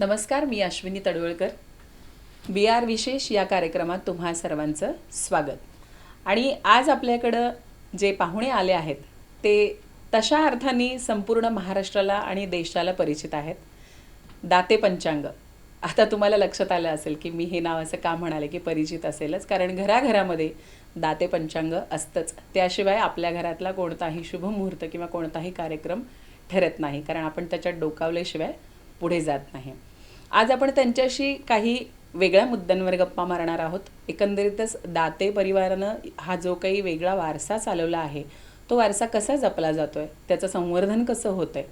नमस्कार मी अश्विनी तडवळकर. बी आर विशेष या कार्यक्रमात तुम्हा सर्वांचं स्वागत. आणि आज आपल्याकडं जे पाहुणे आले आहेत ते तशा अर्थाने संपूर्ण महाराष्ट्राला आणि देशाला परिचित आहेत. दाते पंचांग. आता तुम्हाला लक्षात आलं असेल की मी हे नाव असं का म्हणाले की परिचित असेलच कारण घराघरामध्ये दाते पंचांग असतंच. त्याशिवाय आपल्या घरातला कोणताही शुभ मुहूर्त किंवा कोणताही कार्यक्रम ठरत नाही कारण आपण त्याच्यात डोकावल्याशिवाय पुढे जात नाही. आज आपण त्यांच्याशी काही वेगळ्या मुद्द्यांवर गप्पा मारणार आहोत. एकंदरीतच दाते परिवारानं हा जो काही वेगळा वारसा चालवला आहे तो वारसा कसा जपला जातोय त्याचं संवर्धन कसं होतंय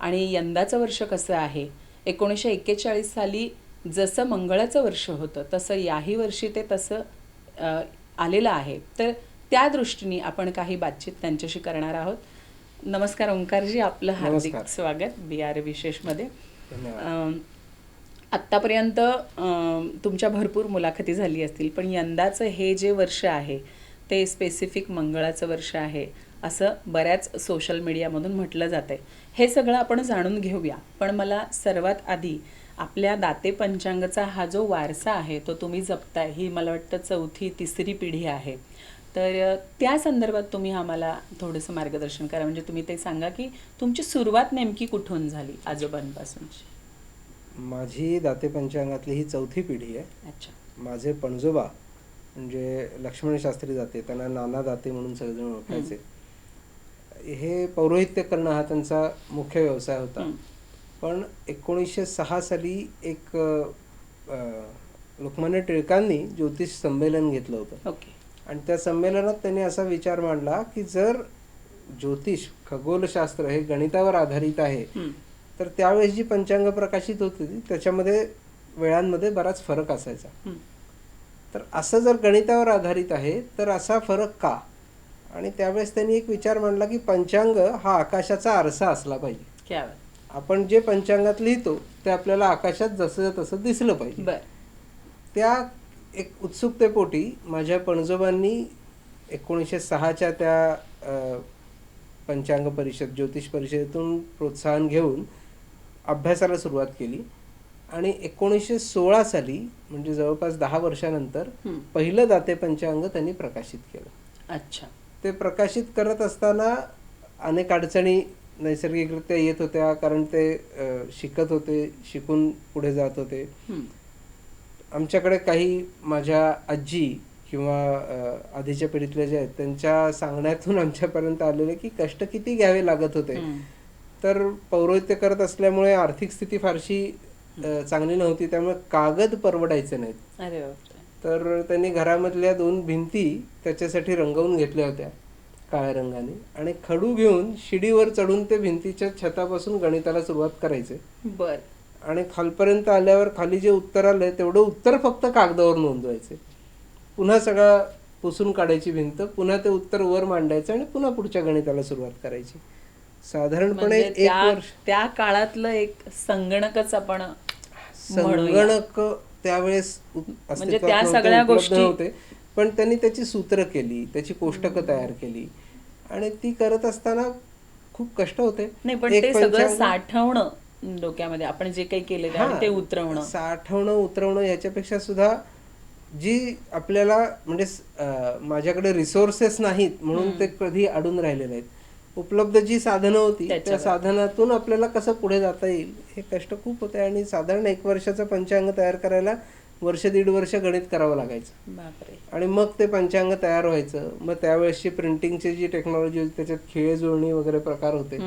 आणि यंदाचं वर्ष कसं आहे एकोणीसशे एक्केचाळीस साली जसं मंगळाचं वर्ष होतं तसं याही वर्षी ते तसं आलेलं आहे. तर त्या दृष्टीने आपण काही बातचीत त्यांच्याशी करणार आहोत. नमस्कार ओंकारजी आपलं हार्दिक. स्वागत. बी आर विशेषमध्ये. आत्तापर्यंत तुमच्या भरपूर मुलाखती झाली असतील पण यंदाचं हे जे वर्ष आहे ते स्पेसिफिक मंगळाचं वर्ष आहे असं बऱ्याच सोशल मीडियामधून म्हटलं जातंय. हे सगळं आपण जाणून घेऊया. पण मला सर्वात आधी आपल्या दाते पंचांगचा हा जो वारसा आहे तो तुम्ही जपताय ही मला वाटतं चौथी तिसरी पिढी आहे. तर त्या संदर्भात तुम्ही आम्हाला थोडंसं मार्गदर्शन करा. म्हणजे तुम्ही ते सांगा की तुमची सुरुवात नेमकी कुठून झाली आजोबांपासूनची? माझी दाते पंचांगातली ही चौथी पिढी आहे. अच्छा. माझे पणजोबा म्हणजे लक्ष्मण शास्त्री दाते त्यांना नाना दाते म्हणून सगळेजण ओळखायचे. हे पौरोहित्य करणं हा त्यांचा मुख्य व्यवसाय होता. पण एकोणीसशे सहा साली एक लोकमान्य टिळकांनी ज्योतिष संमेलन घेतलं होतं. आणि त्या संमेलनात त्यांनी असा विचार मांडला की जर ज्योतिष खगोलशास्त्र हे गणितावर आधारित आहे. तर त्यावेळेस जी पंचांग प्रकाशित होती ती त्याच्यामध्ये वेळांमध्ये बराच फरक असायचा. हं. तर असं जर गणितावर आधारित आहे तर असा फरक का? आणि त्यावेळेस त्यांनी एक विचार मांडला की पंचांग हा आकाशाचा आरसा असला पाहिजे. आपण जे पंचांगात लिहितो ते आपल्याला आकाशात जसं तसं दिसलं पाहिजे. त्या एक उत्सुकतेपोटी माझ्या पणजोबांनी एकोणीसशे सहाच्या त्या पंचांग परिषद ज्योतिष परिषदेतून प्रोत्साहन घेऊन अभ्यासाला सुरुवात केली आणि एकोणीसशे सोळा साली म्हणजे जवळपास दहा वर्षानंतर. पहिलं दाते पंचांग त्यांनी प्रकाशित केलं अच्छा ते प्रकाशित करत असताना अनेक अडचणी नैसर्गिकरित्या येत होत्या कारण ते शिकत होते शिकून पुढे जात होते. आमच्याकडे काही माझ्या आजी किंवा आधीच्या पिढीतले जे आहेत त्यांच्या सांगण्यातून आमच्यापर्यंत आलेले की कष्ट किती घ्यावे लागत होते. तर पौरोहित्य करत असल्यामुळे आर्थिक स्थिती फारशी चांगली नव्हती. त्यामुळे कागद परवडायचे नाहीत. अरे तर त्यांनी घरामधल्या दोन भिंती त्याच्यासाठी रंगवून घेतल्या होत्या काळ्या रंगाने. आणि खडू घेऊन शिडीवर चढून ते भिंतीच्या छतापासून गणिताला सुरुवात करायचे. बर. आणि खालपर्यंत आल्यावर खाली जे उत्तर आलंय तेवढं उत्तर फक्त कागदावर नोंदवायचे. पुन्हा सगळा पुसून काढायची भिंत पुन्हा ते उत्तर वर मांडायचं आणि पुन्हा पुढच्या गणिताला सुरुवात करायची. साधारणपणे म्हणजे एक त्या वर्ष. त्या काळातलं एक संगणकच आपण. संगणक त्यावेळेस म्हणजे त्या सगळ्या गोष्टी- नव्हते पण त्यांनी त्याची सूत्र केली त्याची कोष्टकं तयार केली. आणि ती करत असताना खूप कष्ट होते. नाही पण ते सगळं साठवणं डोक्यामध्ये आपण जे काही केलेलं ते उतरवणं. साठवणं उतरवणं याच्यापेक्षा सुद्धा जी आपल्याला म्हणजे माझ्याकडे रिसोर्सेस नाहीत म्हणून ते कधी अडून राहिलेले नाहीत. उपलब्ध जी साधनं होती त्या. साधनातून आपल्याला कसं पुढे जाता येईल हे कष्ट खूप होते आणि साधारण एक वर्षाचं पंचांग तयार करायला वर्ष दीड वर्ष गणित करावं लागायचं. आणि मग ते पंचांग तयार व्हायचं. मग त्यावेळेसची प्रिंटिंगची जी टेक्नॉलॉजी होती त्याच्यात खिळे जुळणी वगैरे प्रकार होते.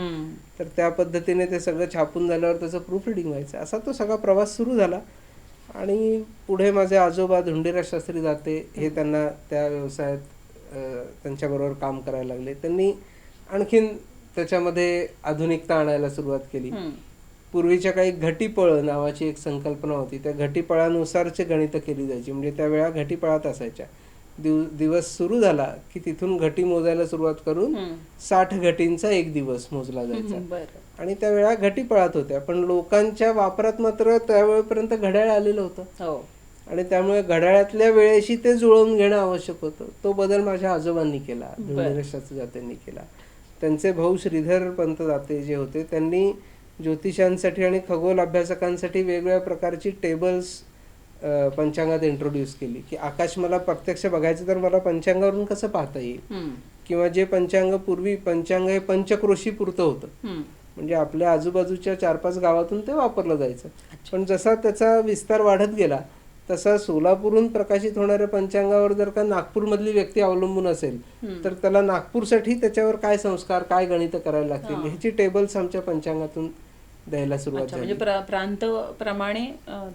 तर त्या पद्धतीने ते सगळं छापून झाल्यावर त्याचं प्रूफ रिडिंग व्हायचं. असा तो सगळा प्रवास सुरू झाला. आणि पुढे माझे आजोबा धुंडीराज शास्त्री जाते हे त्यांना त्या व्यवसायात त्यांच्याबरोबर काम करायला लागले. त्यांनी आणखीन त्याच्यामध्ये आधुनिकता आणायला सुरुवात केली. पूर्वीच्या काही घटीपळ नावाची एक संकल्पना होती. त्या घटीपळानुसारचे गणित केली जायची. म्हणजे त्या वेळा घटीपळात असायच्या. दिव दिवस सुरू झाला की तिथून घटी मोजायला सुरुवात करून. साठ घटींचा एक दिवस मोजला जायचा. आणि त्या वेळा घटी पळत होत्या. पण लोकांच्या वापरात मात्र त्यावेळेपर्यंत घड्याळ आलेलं होतं. हो. आणि त्यामुळे घड्याळातल्या वेळेशी ते जुळवून घेणं आवश्यक होतं. तो बदल माझ्या आजोबांनी केला. जात्यांनी केला. त्यांचे भाऊ श्रीधर पंत दाते जे होते त्यांनी ज्योतिषांसाठी आणि खगोल अभ्यासकांसाठी वेगवेगळ्या प्रकारची टेबल्स पंचांगात इंट्रोड्यूस केली. की आकाश मला प्रत्यक्ष बघायचं तर मला पंचांगावरून कसं पाहता येईल? किंवा जे पंचांग पूर्वी पंचांग हे पंचक्रोशी पुरतं होतं. म्हणजे आपल्या आजूबाजूच्या चार पाच गावातून ते वापरलं जायचं. पण जसा त्याचा विस्तार वाढत गेला तसा सोलापूरहून प्रकाशित होणाऱ्या पंचांगावर जर का नागपूरमधली व्यक्ती अवलंबून असेल. तर त्याला नागपूरसाठी त्याच्यावर काय संस्कार काय गणित करायला लागतील. ह्याची टेबल्स आमच्या पंचांगातून द्यायला सुरुवात झाली म्हणजे प्रा- प्रांत प्रमाणे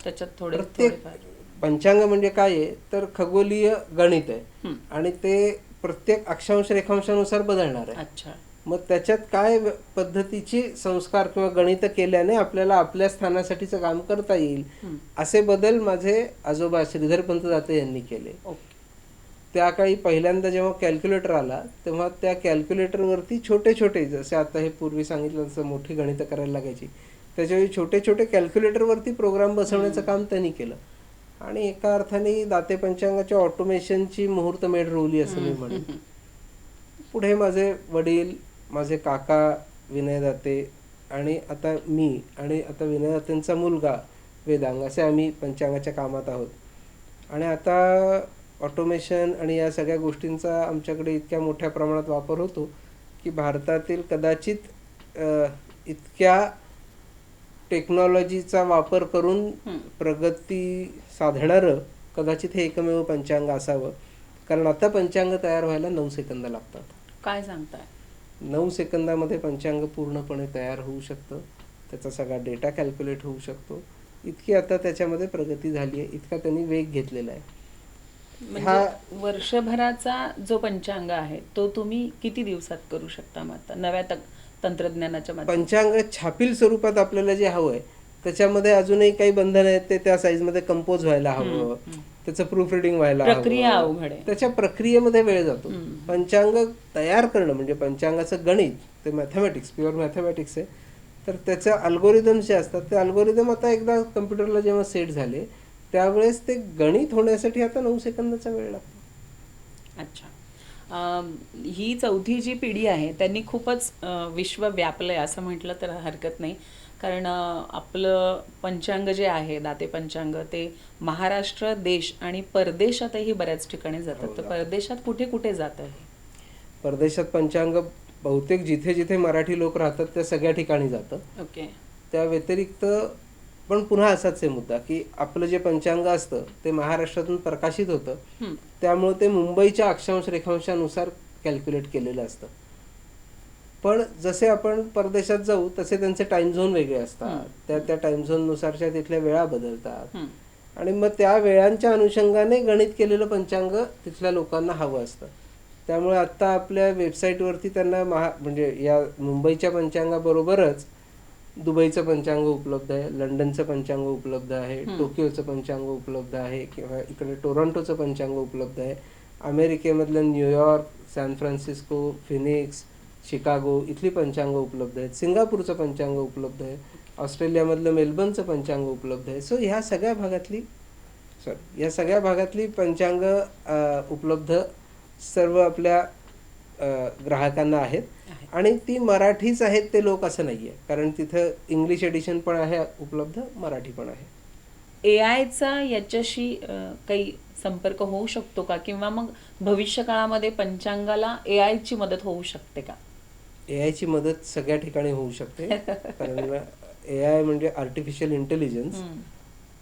त्याच्यात थोडे प्रत्येक. पंचांग म्हणजे काय आहे तर खगोलीय गणित आहे. आणि ते प्रत्येक अक्षांश रेखांशानुसार बदलणार आहे अच्छा मग त्याच्यात काय पद्धतीची संस्कार किंवा गणित केल्याने आपल्याला आपल्या स्थानासाठीचं काम करता येईल. असे बदल माझे आजोबा श्रीधरपंत दाते यांनी केले. त्या काळी पहिल्यांदा जेव्हा कॅल्क्युलेटर आला तेव्हा त्या कॅल्क्युलेटरवरती छोटे छोटे जसे आता हे पूर्वी सांगितलं तसं मोठी गणितं करायला लागायची त्याच्यावेळी छोटे छोटे कॅल्क्युलेटरवरती प्रोग्राम बसवण्याचं काम त्यांनी केलं. आणि एका अर्थाने दाते पंचांगाच्या ऑटोमेशनची मुहूर्तमेढ रोवली असं मी म्हणेन. पुढे माझे वडील माझे काका विनय दाते आणि आता मी आणि आता विनय दातेंचा मुलगा वेदांग असे आम्ही पंचांगाच्या कामात आहोत. आणि आता ऑटोमेशन आणि या सगळ्या गोष्टींचा आमच्याकडे इतक्या मोठ्या प्रमाणात वापर होतो की भारतातील कदाचित इतक्या टेक्नॉलॉजीचा वापर करून. प्रगती साधणारं कदाचित हे एकमेव पंचांग असावं. कारण आता पंचांग तयार व्हायला नऊ सेकंद लागतात. काय सांगताय? नऊ सेकंदामध्ये पंचांग पूर्णपणे तयार होऊ शकतं. त्याचा सगळा डेटा कॅल्क्युलेट होऊ शकतो. इतकी आता त्याच्यामध्ये प्रगती झाली आहे. इतका त्यांनी वेग घेतलेला आहे. म्हणजे वर्षभराचा जो पंचांग आहे तो तुम्ही किती दिवसात करू शकता मग आता? नव्या तक- तंत्रज्ञानाच्या पंचांग छापील स्वरूपात आपल्याला जे हवं आहे त्याच्यामध्ये अजूनही काही बंधन आहेत ते त्या साईजमध्ये कंपोज व्हायला हवं. त्याचं प्रूफ रिडिंग व्हायला प्रक्रिया. अवघड आहे. त्याच्या प्रक्रियेमध्ये वेळ जातो. पंचांग तयार करणं म्हणजे पंचांगाचं गणित ते मॅथमॅटिक्स प्युअर मॅथमॅटिक्स आहे तर त्याचं अल्गोरिदम्स जे असतात ते अल्गोरिदम आता एकदा कम्प्युटरला जेव्हा सेट झाले त्यावेळेस ते गणित होण्यासाठी आता नऊ सेकंदाचा वेळ लागतो अच्छा अम, ही चौथी जी पिढी आहे त्यांनी खूपच विश्व व्यापलंय असं म्हटलं तर हरकत नाही कारण आपलं पंचांग जे आहे दाते पंचांग ते महाराष्ट्र देश आणि परदेशातही बऱ्याच ठिकाणी जातात. हो, तर. परदेशात कुठे कुठे जात आहे? परदेशात पंचांग बहुतेक जिथे जिथे मराठी लोक राहतात त्या सगळ्या ठिकाणी जातं ओके. त्या व्यतिरिक्त पण पुन्हा असाच आहे मुद्दा की आपलं जे पंचांग असतं ते महाराष्ट्रातून प्रकाशित होतं. त्यामुळे ते मुंबईच्या अक्षांश रेखांशानुसार कॅल्क्युलेट केलेलं असतं. पण जसे आपण परदेशात जाऊ तसे त्यांचे टाइम झोन वेगळे असतात. त्या त्या टाइम झोननुसारच्या तिथल्या वेळा बदलतात. आणि मग त्या वेळांच्या अनुषंगाने गणित केलेलं पंचांग तिथल्या लोकांना हवं असतं त्यामुळे आत्ता आपल्या वेबसाईटवरती त्यांना महा म्हणजे या मुंबईच्या पंचांगाबरोबरच दुबईचं पंचांग उपलब्ध आहे लंडनचं पंचांग उपलब्ध आहे. टोकियोचं पंचांग उपलब्ध आहे किंवा इकडे टोरंटोचं पंचांग उपलब्ध आहे अमेरिकेमधलं New York San Francisco Phoenix Chicago इथली पंचांग उपलब्ध आहेत. सिंगापूरचं पंचांग उपलब्ध आहे. ऑस्ट्रेलियामधलं मेलबर्नचं पंचांग उपलब्ध आहे. सो ह्या सगळ्या भागातली सॉरी या सगळ्या भागातली पंचांग उपलब्ध सर्व आपल्या ग्राहकांना आहेत. आहे. आणि ती मराठीच आहेत ते लोक असं नाही आहे कारण तिथं इंग्लिश एडिशन पण आहे उपलब्ध मराठी पण आहे. ए आयचा याच्याशी काही संपर्क होऊ शकतो का? किंवा मग भविष्य काळामध्ये पंचांगाला ए आयची मदत होऊ शकते का? ए आयची मदत सगळ्या ठिकाणी होऊ शकते. कारण ए आय म्हणजे आर्टिफिशियल इंटेलिजन्स.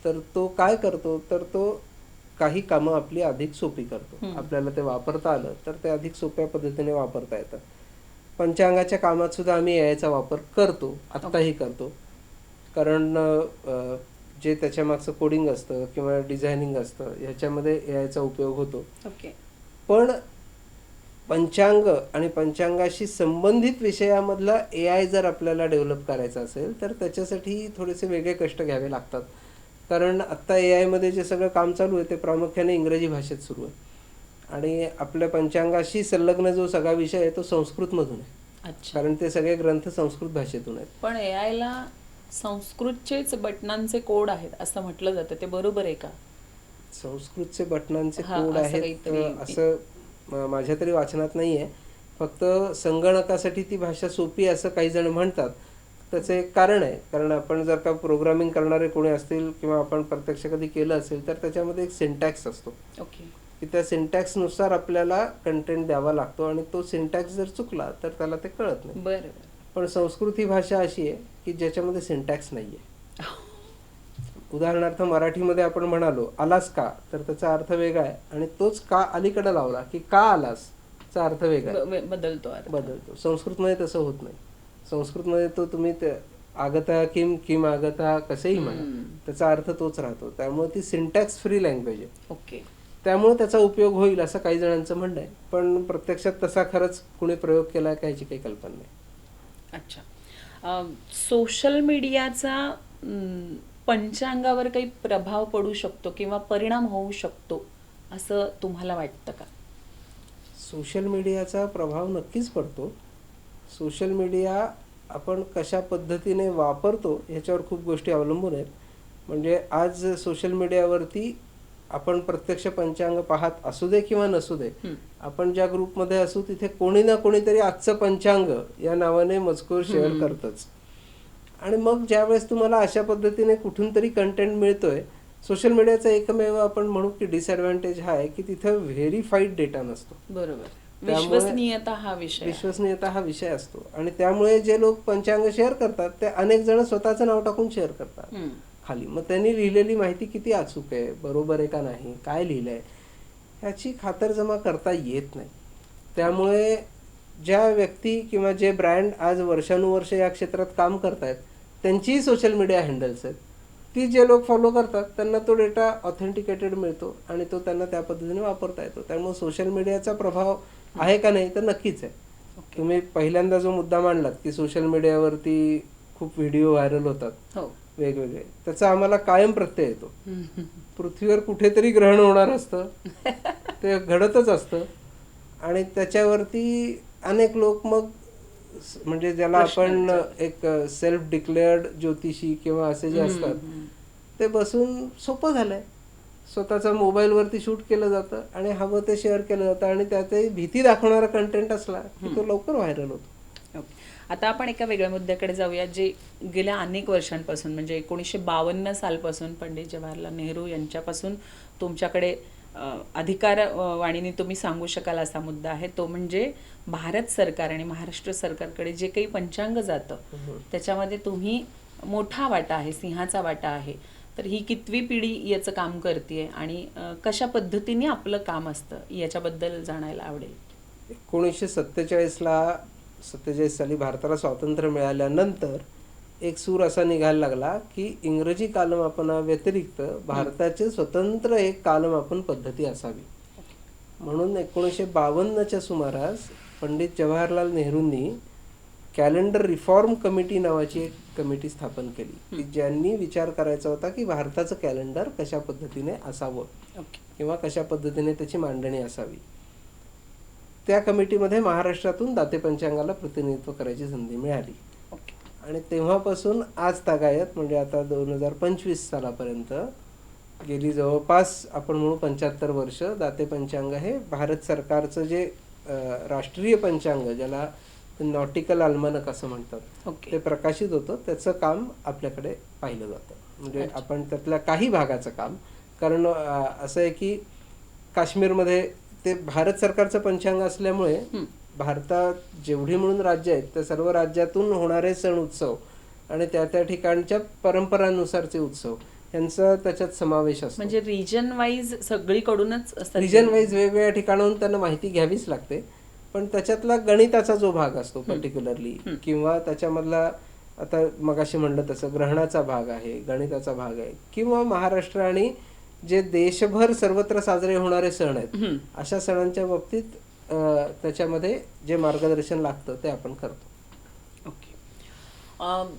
तर तो काय करतो? तर तो काही कामं आपली अधिक सोपी करतो. आपल्याला ते वापरता आलं तर ते अधिक सोप्या पद्धतीने वापरता येतं. पंचांगाच्या कामात सुद्धा आम्ही याचा वापर करतो आत्ताही करतो. कारण जे त्याच्या मागचं कोडिंग असतं किंवा डिझायनिंग असतं ह्याच्यामध्ये ए आयचा उपयोग होतो. पण पंचांग आणि पंचांगाशी संबंधित विषयामधला ए आय जर आपल्याला डेव्हलप करायचा असेल तर त्याच्यासाठी थोडेसे वेगळे कष्ट घ्यावे लागतात. कारण आत्ता ए आयमध्ये जे सगळं काम चालू आहे ते प्रामुख्याने इंग्रजी भाषेत सुरू आहे. आणि आपल्या पंचांगाशी संलग्न जो सगळा विषय आहे तो संस्कृतमधून आहे. अच्छा. कारण ते सगळे ग्रंथ संस्कृत भाषेतून आहेत. पण ए आयला संस्कृतचेच बटनांचे कोड आहेत असं म्हटलं जातं. ते बरोबर आहे का? संस्कृतचे बटनांचे कोड आहेत असं माझ्या तरी वाचनात नाही आहे फक्त संगणकासाठी ती भाषा सोपी असं काही जण म्हणतात. त्याचं एक कारण आहे. कारण आपण जर का प्रोग्रामिंग करणारे कोणी असतील किंवा आपण प्रत्यक्ष कधी केलं असेल तर त्याच्यामध्ये एक सिंटॅक्स असतो. ओके. की त्या सिंटॅक्सनुसार आपल्याला कंटेंट द्यावा लागतो आणि तो सिंटॅक्स जर चुकला तर त्याला ते कळत नाही. बरं बरं. पण संस्कृत ही भाषा अशी आहे की ज्याच्यामध्ये सिंटॅक्स नाही आहे उदाहरणार्थ मराठीमध्ये आपण म्हणालो आलास का? तर त्याचा अर्थ वेगळा आहे. आणि तोच का अलीकडे लावला की का आलास? चा अर्थ वेगळा आहे. बदलतो. बदलतो. संस्कृतमध्ये तसं होत नाही. संस्कृतमध्ये तो तुम्ही ते आगता किम किम आगता कसेही म्हणा. त्याचा अर्थ तोच राहतो. त्यामुळे ती सिंटॅक्स फ्री लँग्वेज आहे. ओके. त्यामुळे त्याचा उपयोग होईल असं काही जणांचं म्हणणं आहे. पण प्रत्यक्षात तसा खरंच कुणी प्रयोग केला का याची काही कल्पना नाही. अच्छा. सोशल मीडियाचा पंचांगावर काही प्रभाव पडू शकतो किंवा परिणाम होऊ शकतो असं तुम्हाला वाटतं का? सोशल मीडियाचा प्रभाव नक्कीच पडतो. सोशल मीडिया आपण कशा पद्धतीने वापरतो ह्याच्यावर खूप गोष्टी अवलंबून आहेत. म्हणजे आज सोशल मीडियावरती आपण प्रत्यक्ष पंचांग पाहत असू दे किंवा नसू दे. आपण ज्या ग्रुपमध्ये असू तिथे कोणी ना कोणीतरी आजचं पंचांग या नावाने मजकूर शेअर करतच. आणि मग ज्यावेळेस तुम्हाला अशा पद्धतीने कुठून तरी कंटेंट मिळतोय सोशल मीडियाचा एकमेव आपण म्हणू की डिसएडव्हान्टेज हा आहे की तिथं व्हेरीफाईड डेटा नसतो. बरोबर. विश्वसनीयता हा विषय. विश्वसनीयता हा विषय असतो. आणि त्यामुळे जे लोक पंचांग शेअर करतात ते अनेक जण स्वतःचं नाव टाकून शेअर करतात. खाली. मग त्यांनी लिहिलेली माहिती किती अचूक आहे बरोबर आहे का नाही काय लिहिलंय ह्याची खातरजमा करता येत नाही. त्यामुळे ज्या व्यक्ती किंवा जे ब्रँड आज वर्षानुवर्ष या क्षेत्रात काम करतायत त्यांचीही सोशल मीडिया हँडल्स आहेत ती जे लोक फॉलो करतात त्यांना तो डेटा ऑथेंटिकेटेड मिळतो आणि तो त्यांना त्या पद्धतीने वापरता येतो. त्यामुळे सोशल मीडियाचा प्रभाव आहे का नाही तर नक्कीच आहे. तुम्ही पहिल्यांदा जो मुद्दा मांडलात की सोशल मीडियावरती खूप व्हिडिओ व्हायरल होतात. हो. वेगवेगळे. त्याचा आम्हाला कायम प्रत्यय येतो. पृथ्वीवर कुठेतरी ग्रहण होणार असतं. ते घडतच असतं. आणि त्याच्यावरती अनेक लोक मग म्हणजे ज्याला आपण एक सेल्फ डिक्लेअर्ड ज्योतिषी किंवा असे जे असतात ते बसून सोपं झालंय. स्वतःचा मोबाईलवरती शूट केलं जातं आणि हवं ते शेअर केलं जातं आणि त्याचे भीती दाखवणारा कंटेंट असला की तो लवकर व्हायरल होतो. आता आपण एका वेगळ्या मुद्द्याकडे जाऊया जे गेल्या अनेक वर्षांपासून म्हणजे एकोणीसशे बावन्न सालपासून पंडित जवाहरलाल नेहरू यांच्यापासून तुमच्याकडे अधिकार वाणीने तुम्ही सांगू शकाल असा मुद्दा आहे. तो म्हणजे भारत सरकार आणि महाराष्ट्र सरकारकडे जे काही पंचांग जातं त्याच्यामध्ये तुम्ही मोठा वाटा आहे सिंहाचा वाटा आहे. तर ही कितवी पिढी याचं काम करते आणि कशा पद्धतीने आपलं काम असतं याच्याबद्दल जाणायला आवडेल? एकोणीसशे सत्तेचाळीसला सत्तेचाळीस साली भारताला स्वातंत्र्य मिळाल्यानंतर एक सूर असा निघायला लागला की इंग्रजी कालमापनाव्यतिरिक्त भारताचे स्वतंत्र एक कालमापन पद्धती असावी. म्हणून एकोणीसशे बावन्नच्या सुमारास पंडित जवाहरलाल नेहरूंनी कॅलेंडर रिफॉर्म कमिटी नावाची एक कमिटी स्थापन केली. की ज्यांनी विचार करायचा होता की भारताचं कॅलेंडर कशा पद्धतीने असावं किंवा कशा पद्धतीने त्याची मांडणी असावी. त्या कमिटीमध्ये महाराष्ट्रातून दाते पंचांगाला प्रतिनिधित्व करायची संधी मिळाली. आणि तेव्हापासून आज तागायत म्हणजे आता दोन हजार पंचवीस सालापर्यंत गेली. जवळपास आपण म्हणू पंच्याहत्तर वर्ष दाते पंचांग हे भारत सरकारचं जे राष्ट्रीय पंचांग ज्याला नॉटिकल अल्मानक असं म्हणतात ओके. ते प्रकाशित होतं. त्याचं काम आपल्याकडे पाहिलं जातं. म्हणजे आपण त्यातल्या काही भागाचं काम कारण असं आहे की काश्मीरमध्ये ते भारत सरकारचं पंचांग असल्यामुळे. भारतात जेवढी म्हणून राज्य आहेत त्या सर्व राज्यातून होणारे सण उत्सव आणि त्या त्या ठिकाणच्या परंपरांनुसारचे उत्सव यांचा त्याच्यात समावेश असतो. म्हणजे रिजन वाईज सगळीकडूनच असतात. रिजन वाईज वेगवेगळ्या ठिकाणाहून त्यांना माहिती घ्यावीच लागते पण त्याच्यातला गणिताचा जो भाग असतो पर्टिक्युलरली किंवा त्याच्यामधला आता मगाशी म्हणलं तसं ग्रहणाचा भाग आहे गणिताचा भाग आहे किंवा महाराष्ट्र आणि जे देशभर सर्वत्र साजरे होणारे सण आहेत. अशा सणांच्या बाबतीत त्याच्यामध्ये जे मार्गदर्शन लागतं ते आपण करतो. ओके. अम,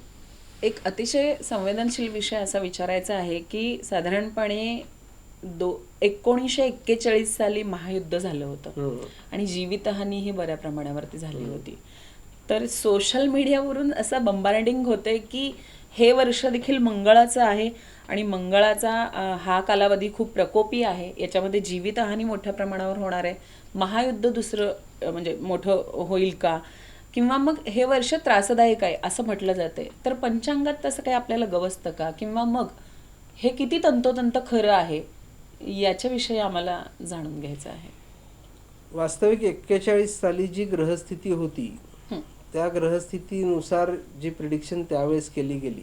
एक अतिशय संवेदनशील विषय असा विचारायचा आहे की साधारणपणे दो एकोणीसशे एक्केचाळीस साली महायुद्ध झालं होतं. आणि जीवितहानी ही बऱ्या प्रमाणावरती झाली होती. तर सोशल मीडियावरून असं बंबार्डिंग होते की हे वर्ष देखील मंगळाचं आहे आणि मंगळाचा हा कालावधी खूप प्रकोपी आहे. याच्यामध्ये जीवितहानी मोठ्या प्रमाणावर होणार आहे. महायुद्ध दुसरं म्हणजे मोठं होईल का? किंवा मग हे वर्ष त्रासदायक आहे असं म्हटलं जाते तर पंचांगात तसं काही आपल्याला गवसतं का? किंवा मग हे किती तंतोतंत खरं आहे याच्याविषयी आम्हाला जाणून घ्यायचं आहे. वास्तविक एक्केचाळीस साली जी ग्रहस्थिती होती. त्या ग्रहस्थितीनुसार जी प्रिडिक्शन त्यावेळेस केली गेली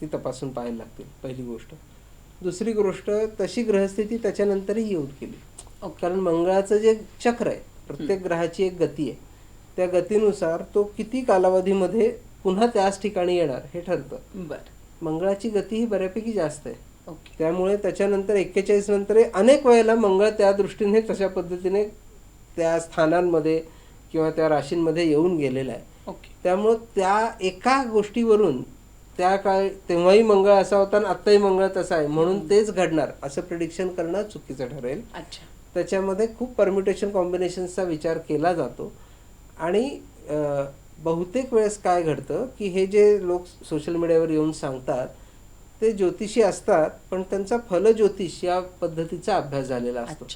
ती तपासून पाहायला लागतील पहिली गोष्ट. दुसरी गोष्ट तशी ग्रहस्थिती त्याच्यानंतरही येऊन गेली. कारण मंगळाचं जे चक्र आहे प्रत्येक ग्रहाची एक गती आहे. त्या गतीनुसार तो किती कालावधीमध्ये पुन्हा त्याच ठिकाणी येणार हे ठरतं. बर. मंगळाची गती ही बऱ्यापैकी जास्त आहे. ओके. त्यामुळे त्याच्यानंतर एक्केचाळीस नंतर अनेक वेळेला मंगळ त्या दृष्टीने तशा पद्धतीने त्या स्थानांमध्ये किंवा त्या राशींमध्ये येऊन गेलेला आहे. ओके. त्यामुळं त्या एका गोष्टीवरून त्या काळ तेव्हाही मंगळ असा होता आणि आत्ताही मंगळ तसा आहे. म्हणून तेच घडणार असं प्रिडिक्शन करणं चुकीचं ठरेल. अच्छा. त्याच्यामध्ये खूप परम्युटेशन कॉम्बिनेशन्सचा विचार केला जातो. आणि बहुतेक वेळेस काय घडतं की हे जे लोक सोशल मीडियावर येऊन सांगतात ते ज्योतिषी असतात पण त्यांचा फलज्योतिष या पद्धतीचा अभ्यास झालेला असतो.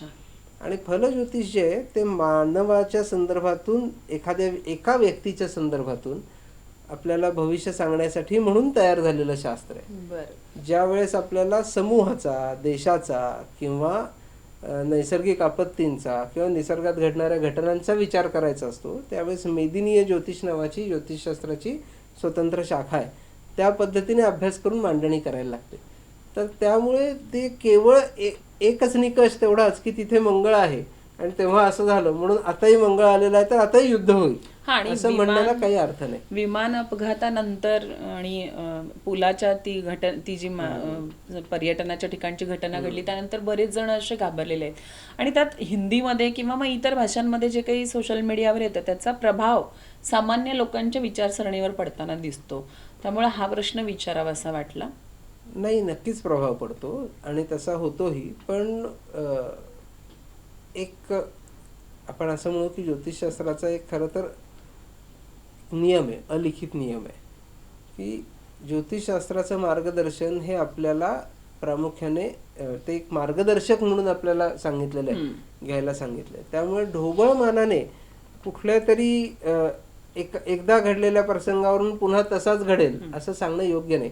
आणि फलज्योतिष जे आहे ते मानवाच्या संदर्भातून एखाद्या एका व्यक्तीच्या संदर्भातून आपल्याला भविष्य सांगण्यासाठी म्हणून तयार झालेलं शास्त्र आहे. बर. ज्या वेळेस आपल्याला समूहाचा देशाचा किंवा नैसर्गिक आपत्तींचा किंवा निसर्गात घडणाऱ्या घटनांचा विचार करायचा असतो त्यावेळेस मेदिनीय ज्योतिष नावाची ज्योतिषशास्त्राची स्वतंत्र शाखा आहे. त्या पद्धतीने अभ्यास करून मांडणी करायला लागते. तर त्यामुळे ते केवळ ए- एकच निकष तेवढाच की तिथे मंगळ आहे. आणि तेव्हा असं झालं. म्हणून आताही मंगळ आलेलं आहे तर आताही युद्ध होईल. आणि असं म्हणण्याला काही अर्थ नाही. विमान अपघातानंतर आणि पुलाच्या ती घट ती जी पर्यटनाच्या ठिकाणची घटना घडली त्यानंतर बरेच जण असे घाबरलेले आहेत. आणि त्यात हिंदीमध्ये किंवा मग इतर भाषांमध्ये जे काही सोशल मीडियावर येतं त्याचा प्रभाव सामान्य लोकांच्या विचारसरणीवर पडताना दिसतो. त्यामुळे हा प्रश्न विचारावासा वाटला. नाही नक्कीच प्रभाव पडतो आणि तसा होतोही. पण एक आपण असं म्हणू की ज्योतिषशास्त्राचा एक खरं तर नियम आहे अलिखित नियम आहे. की ज्योतिषशास्त्राचं मार्गदर्शन हे आपल्याला प्रामुख्याने ते एक मार्गदर्शक म्हणून आपल्याला सांगितलेलं आहे घ्यायला सांगितलंय त्यामुळे ढोबळ मानाने कुठल्या तरी एक एकदा घडलेल्या प्रसंगावरून पुन्हा तसाच घडेल असं सांगणं योग्य नाही.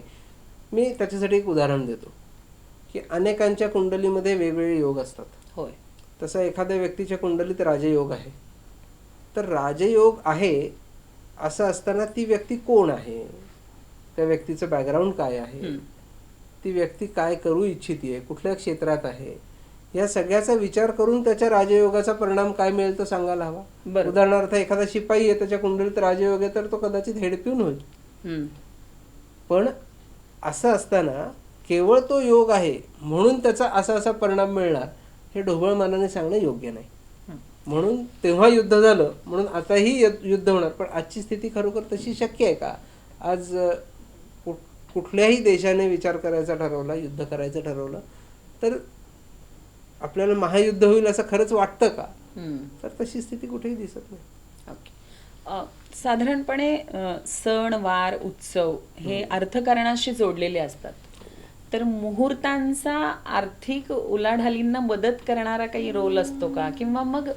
मी त्याच्यासाठी एक उदाहरण देतो की अनेकांच्या कुंडलीमध्ये वेगवेगळे योग असतात. होय. तसं एखाद्या व्यक्तीच्या कुंडलीत राजयोग आहे. तर राजयोग आहे असं असताना ती व्यक्ती कोण आहे? त्या व्यक्तीचं बॅकग्राऊंड काय आहे. ती व्यक्ती काय करू इच्छिते कुठल्या क्षेत्रात आहे? या सगळ्याचा विचार करून त्याच्या राजयोगाचा परिणाम काय मिळेल तो सांगायला हवा. उदाहरणार्थ एखादा शिपाई आहे त्याच्या कुंडलीत राजयोग आहे तर तो कदाचित हेडपिऊन होईल. पण असं असताना केवळ तो योग आहे म्हणून त्याचा असा असा परिणाम मिळणार. हे ढोबळ मानाने सांगणं योग्य नाही. म्हणून तेव्हा युद्ध झालं म्हणून आताही युद्ध होणार. पण आजची स्थिती खरोखर तशी शक्य आहे का? आज कुठल्याही देशाने विचार करायचा ठरवला युद्ध करायचं ठरवलं तर आपल्याला महायुद्ध होईल असं खरंच वाटतं का. तर तशी स्थिती कुठेही दिसत नाही. ओके. साधारणपणे सण वार उत्सव हे. अर्थकारणाशी जोडलेले असतात. तर मुहूर्तांचा आर्थिक उलाढालींना मदत करणारा काही रोल असतो का? किंवा मग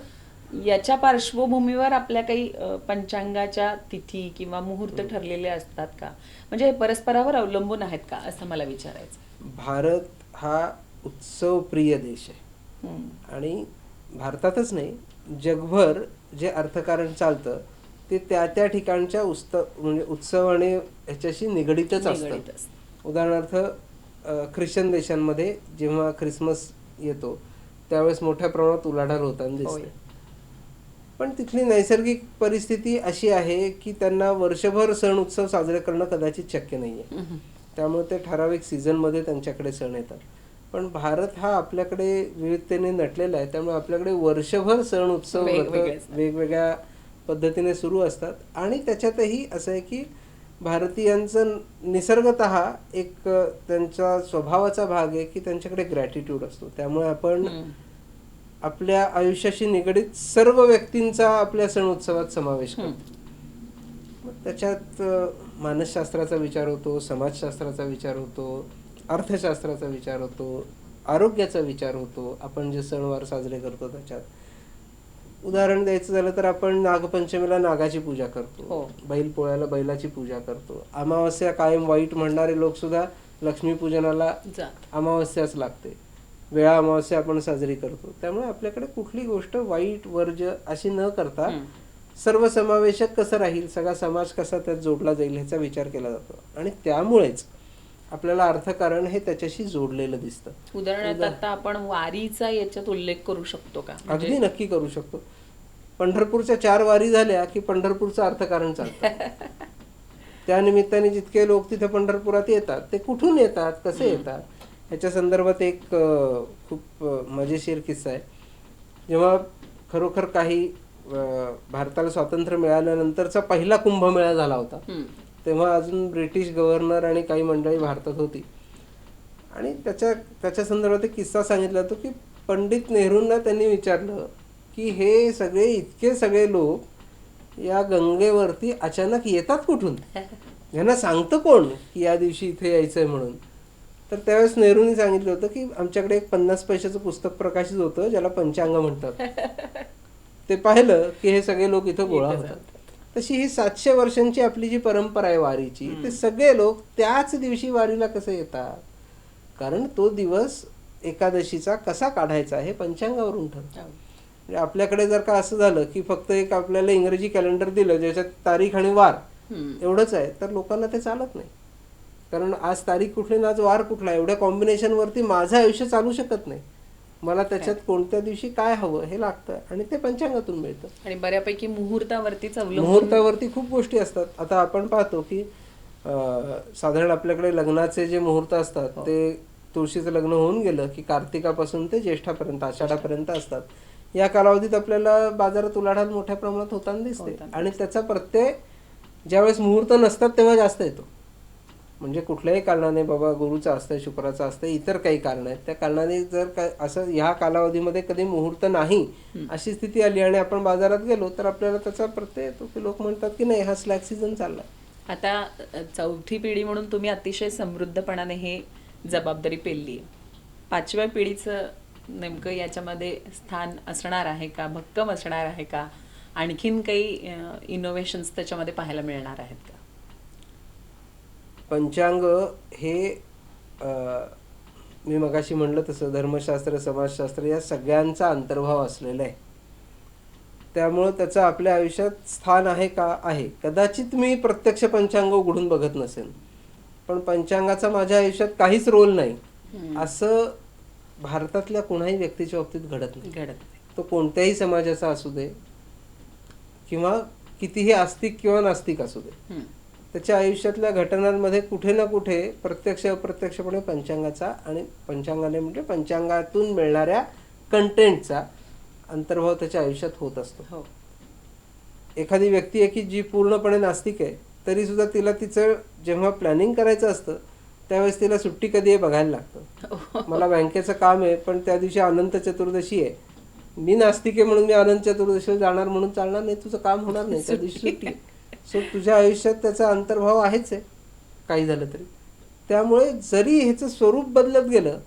याच्या पार्श्वभूमीवर आपल्या काही पंचांगाच्या तिथी किंवा मुहूर्त ठरलेले असतात का? म्हणजे हे परस्परावर अवलंबून आहेत का असं मला विचारायचं भारत हा उत्सवप्रिय देश आहे. आणि भारतातच नाही जगभर जे अर्थकारण चालतं ते त्या त्या ठिकाणच्या म्हणजे उत्सव आणि ह्याच्याशी निगडीतच निगडीत असतं. उदाहरणार्थ ख्रिश्चन देशांमध्ये जेव्हा ख्रिसमस येतो त्यावेळेस मोठ्या प्रमाणात उलाढाल होताना. दिसते पण तिथली नैसर्गिक परिस्थिती अशी आहे की त्यांना वर्षभर सण उत्सव साजरे करणं कदाचित शक्य नाही आहे. त्यामुळे ते ठराविक सीझनमध्ये त्यांच्याकडे सण येतात पण भारत हा आपल्याकडे विविधतेने नटलेला आहे त्यामुळे आपल्याकडे वर्षभर सण उत्सव. वेगवेगळ्या पद्धतीने सुरू असतात आणि त्याच्यातही असं आहे की भारतीयांचं निसर्गत एक त्यांचा स्वभावाचा भाग आहे की त्यांच्याकडे ग्रॅटिट्यूड असतो. त्यामुळे आपण. आपल्या आयुष्याशी निगडीत सर्व व्यक्तींचा आपल्या सण उत्सवात समावेश करतो. त्याच्यात मानसशास्त्राचा विचार होतो समाजशास्त्राचा विचार होतो अर्थशास्त्राचा विचार होतो आरोग्याचा विचार होतो. आपण जे सणवार साजरे करतो त्याच्यात. उदाहरण द्यायचं झालं तर आपण नागपंचमीला नागाची पूजा करतो. हो. बैल पोळ्याला बैलाची पूजा करतो. अमावस्या कायम वाईट म्हणणारे लोक सुद्धा लक्ष्मीपूजनाला अमावस्याच लागते. वेळा अमावस्या आपण साजरी करतो. त्यामुळे आपल्याकडे कुठली गोष्ट वाईट वर्ज अशी न करता सर्वसमावेशक कसं राहील सगळा समाज कसा त्यात जोडला जाईल ह्याचा विचार केला जातो. आणि त्यामुळेच आपल्याला अर्थकारण हे त्याच्याशी जोडलेलं दिसतं. उदाहरणार्थ आता आपण वारीचा याच्यात उल्लेख करू शकतो का? म्हणजे अगदी नक्की करू शकतो. पंढरपूरच्या चार वारी झाल्या की पंढरपूरचं अर्थकारण चालतं. त्या निमित्ताने जितके लोक तिथे पंढरपुरात येतात ते कुठून येतात कसे येतात ह्याच्या संदर्भात एक खूप मजेशीर किस्सा आहे. जेव्हा खरोखर काही भारताला स्वातंत्र्य मिळाल्यानंतरचा पहिला कुंभमेळा झाला होता. तेव्हा अजून ब्रिटिश गव्हर्नर आणि काही मंडळी भारतात होती. आणि त्याच्या त्याच्या संदर्भात एक किस्सा सांगितला होता की पंडित नेहरूंना त्यांनी विचारलं की हे सगळे इतके सगळे लोक या गंगेवरती अचानक येतात कुठून? यांना सांगतं कोण की या दिवशी इथे यायचंय म्हणून? तर त्यावेळेस नेहरूंनी सांगितलं होतं की आमच्याकडे एक पन्नास पैशाचं पुस्तक प्रकाशित होतं ज्याला पंचांग म्हणतात. ते पाहिलं की हे सगळे लोक इथं गोळा होतात. तशी ही सातशे वर्षांची आपली जी परंपरा आहे वारीची ते सगळे लोक त्याच दिवशी वारीला कसे येतात? कारण तो दिवस एकादशीचा कसा काढायचा हे पंचांगावरून ठरतं. म्हणजे आपल्याकडे जर का असं झालं की फक्त एक आपल्याला इंग्रजी कॅलेंडर दिलं ज्याच्यात तारीख आणि वार. एवढंच आहे तर लोकांना ते चालत नाही. कारण आज तारीख कुठली आणि आज वार कुठला एवढ्या कॉम्बिनेशन वरती माझं आयुष्य चालू शकत नाही. मला त्याच्यात कोणत्या दिवशी काय हवं हे लागतं आणि ते पंचांगातून मिळतं. आणि बऱ्यापैकी मुहूर्तावरतीच मुहूर्तावरती खूप गोष्टी असतात. आता आपण पाहतो की साधारण आपल्याकडे लग्नाचे जे मुहूर्त असतात ते तुळशीचं लग्न होऊन गेलं की कार्तिकापासून ते ज्येष्ठापर्यंत आषाढापर्यंत असतात. या कालावधीत आपल्याला बाजारात उलाढाल मोठ्या प्रमाणात होताना दिसते. आणि त्याचा प्रत्यय ज्यावेळेस मुहूर्त नसतात तेव्हा जास्त येतो. म्हणजे कुठल्याही कारणाने बाबा गुरुचं असतं शुक्राचं असतं इतर काही कारण आहेत. त्या कारणाने जर काय असं ह्या कालावधीमध्ये कधी मुहूर्त नाही अशी स्थिती आली आणि आपण बाजारात गेलो तर आपल्याला त्याचा प्रत्यय येतो की लोक म्हणतात की नाही हा स्लॅक सीझन चाललाय. आता चौथी पिढी म्हणून तुम्ही अतिशय समृद्धपणाने हे जबाबदारी पेलली पाचव्या पिढीचं नेमकं याच्यामध्ये स्थान असणार आहे का? भक्कम असणार आहे का? आणखीन काही इनोव्हेशन्स त्याच्यामध्ये पाहायला मिळणार आहेत का? पंचांग हे अं, मी मगाशी म्हणलं तसं धर्मशास्त्र समाजशास्त्र या सगळ्यांचा अंतर्भाव असलेला आहे. त्यामुळं त्याचं आपल्या आयुष्यात स्थान आहे का? आहे. कदाचित मी प्रत्यक्ष पंचांग उघडून बघत नसेन. पण पंचांगाचा माझ्या आयुष्यात काहीच रोल नाही. असं भारतातल्या कोणाही व्यक्तीच्या बाबतीत घडत नाही घडत नाही. तो कोणत्याही समाजाचा असू दे किंवा कितीही आस्तिक किंवा नास्तिक असू दे. त्याच्या आयुष्यातल्या घटनांमध्ये कुठे ना कुठे प्रत्यक्ष अप्रत्यक्षपणे पंचांगाचा आणि पंचांगाने म्हणजे पंचांगातून मिळणाऱ्या कंटेंटचा अंतर्भाव त्याच्या आयुष्यात होत असतो हो एखादी व्यक्ती आहे की जी पूर्णपणे नास्तिक आहे तरी सुद्धा तिला तिचं जेव्हा प्लॅनिंग करायचं असतं त्यावेळेस तिला सुट्टी कधी आहे बघायला लागतं. मला बँकेचं काम आहे पण त्या दिवशी अनंत चतुर्दशी आहे. मी नास्तिक आहे म्हणून मी अनंत चतुर्दशीला जाणार म्हणून चालणार नाही तुझं काम होणार नाही त्या दिवशी सुट्टी सो तुझ्या आयुष्यात त्याचा अंतर्भाव आहेच आहे काही झालं तरी. त्यामुळे जरी ह्याचं स्वरूप बदलत गेलं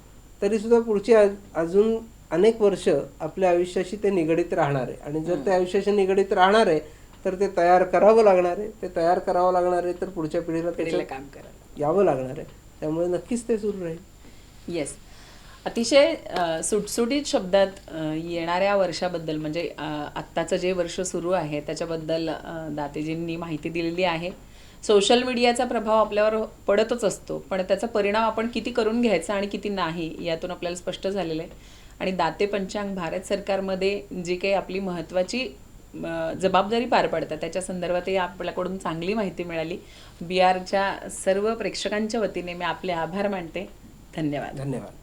तरी सुद्धा पुढची अजून अनेक वर्ष आपल्या आयुष्याशी ते निगडीत राहणार आहे. आणि जर ते आयुष्याशी निगडीत राहणार आहे तर ते तयार करावं लागणार आहे. ते तयार करावं लागणार आहे तर पुढच्या पिढीला त्याच्यात काम करायला यावं लागणार आहे. त्यामुळे नक्कीच ते सुरू राहील. येस अतिशय सुटसुटीत शब्दात येणाऱ्या वर्षाबद्दल म्हणजे आत्ताचं जे वर्ष सुरू आहे त्याच्याबद्दल दातेजींनी माहिती दिलेली आहे. सोशल मीडियाचा प्रभाव आपल्यावर पडतच असतो पण त्याचा परिणाम आपण किती करून घ्यायचा आणि किती नाही यातून आपल्याला स्पष्ट झालेलं आहे. आणि दाते पंचांग भारत सरकारमध्ये जी काही आपली महत्त्वाची जबाबदारी पार पडतात त्याच्या संदर्भातही आपल्याकडून चांगली माहिती मिळाली. बी आरच्या सर्व प्रेक्षकांच्या वतीने मी आपले आभार मानते. धन्यवाद. धन्यवाद.